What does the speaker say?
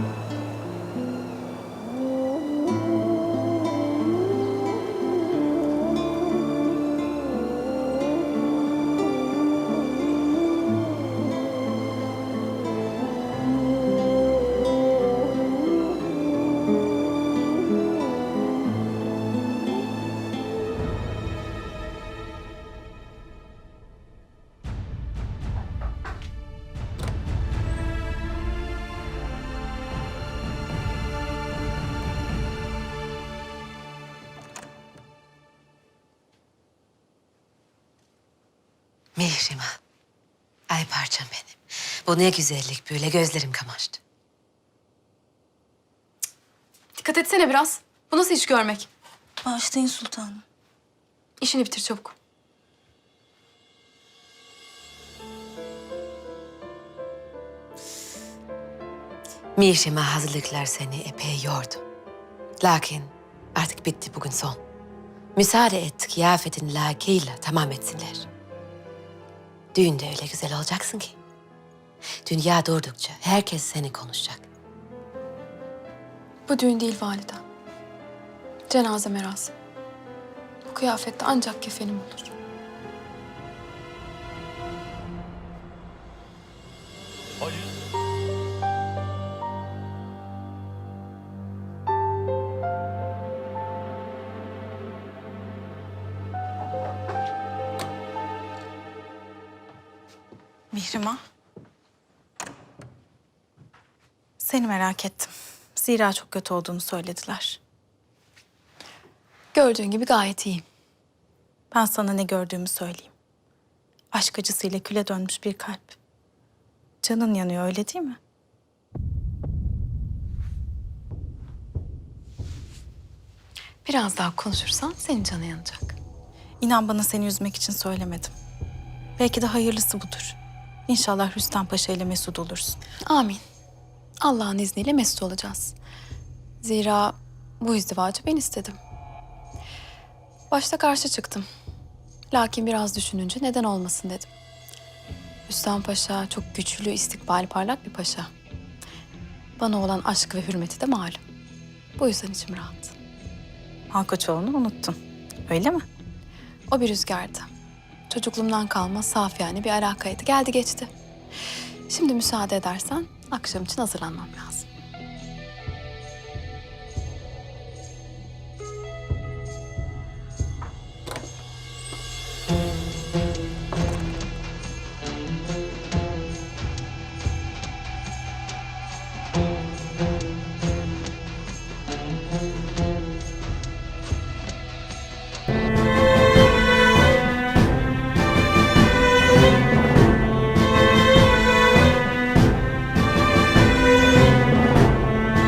Mm-hmm. Mihrimah. Ay parçam benim. Bu ne güzellik böyle gözlerim kamaştı. Dikkat etsene biraz. Bu nasıl iş görmek? Bağışlayın sultanım. İşini bitir çabuk. Mihrimah hazırlıklar seni epey yordu. Lakin artık bitti bugün son. Müsaade et kıyafetin layıkıyla tamam etsinler. Düğünde öyle güzel olacaksın ki. Dünya durdukça herkes seni konuşacak. Bu düğün değil valide. Cenaze merasimi. Bu kıyafette ancak kefenim olur. Mihrimah. Seni merak ettim. Zira çok kötü olduğunu söylediler. Gördüğün gibi gayet iyiyim. Ben sana ne gördüğümü söyleyeyim. Aşk acısıyla küle dönmüş bir kalp. Canın yanıyor öyle değil mi? Biraz daha konuşursan senin canı yanacak. İnan bana seni üzmek için söylemedim. Belki de hayırlısı budur. İnşallah Rüstem Paşa ile mesut olursun. Amin. Allah'ın izniyle mesut olacağız. Zira bu izdivacı ben istedim. Başta karşı çıktım. Lakin biraz düşününce neden olmasın dedim. Rüstem Paşa çok güçlü, istikbali parlak bir paşa. Bana olan aşk ve hürmeti de malum. Bu yüzden içim rahat. Malkoçoğlu'nu unuttun. Öyle mi? O bir rüzgardı. Çocukluğumdan kalma saf yani bir alakaydı. Geldi geçti. Şimdi müsaade edersen akşam için hazırlanmam lazım.